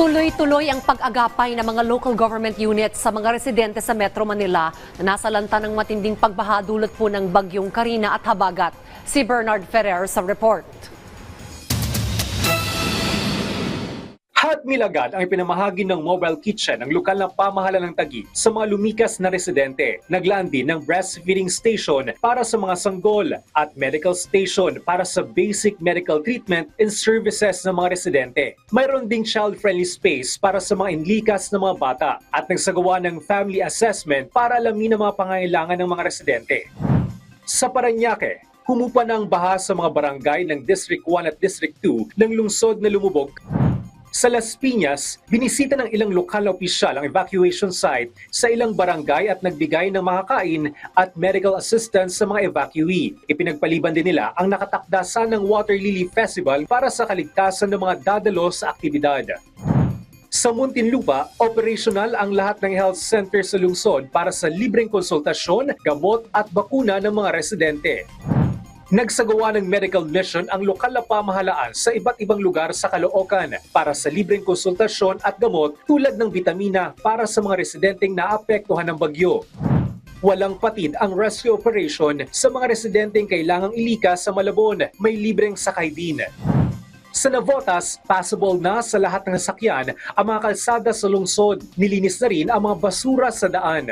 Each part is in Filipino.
Tuloy-tuloy ang pag-agapay ng mga local government units sa mga residente sa Metro Manila na nasalanta ng matinding pagbaha dulot po ng bagyong Karina at Habagat. Si Bernard Ferrer sa report. Hot Meal agad ang ipinamahagi ng mobile kitchen ng lokal na pamahalaan ng Taguig sa mga lumikas na residente. Naglaan din ng breastfeeding station para sa mga sanggol at medical station para sa basic medical treatment and services ng mga residente. Mayroon ding child-friendly space para sa mga inlikas na mga bata at nagsagawa ng family assessment para alamin ang mga pangailangan ng mga residente. Sa Paranaque, humupa na ang baha sa mga barangay ng District 1 at District 2 ng lungsod na lumubog sa Las Piñas, binisita ng ilang lokal na opisyal ang evacuation site sa ilang barangay at nagbigay ng makakain at medical assistance sa mga evacuee. Ipinagpaliban din nila ang nakatakdasan ng Water Lily Festival para sa kaligtasan ng mga dadalo sa aktibidad. Sa Muntinlupa, operational ang lahat ng health center sa lungsod para sa libreng konsultasyon, gamot at bakuna ng mga residente. Nagsagawa ng medical mission ang lokal na pamahalaan sa iba't ibang lugar sa Caloocan para sa libreng konsultasyon at gamot tulad ng bitamina para sa mga residenteng naapektuhan ng bagyo. Walang patid ang rescue operation sa mga residenteng kailangang ilikas sa Malabon, may libreng sakay din. Sa Navotas, passable na sa lahat ng sakyan ang mga kalsada sa lungsod. Nilinis na rin ang mga basura sa daan.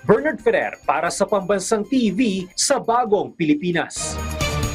Bernard Ferrer para sa Pambansang TV sa Bagong Pilipinas.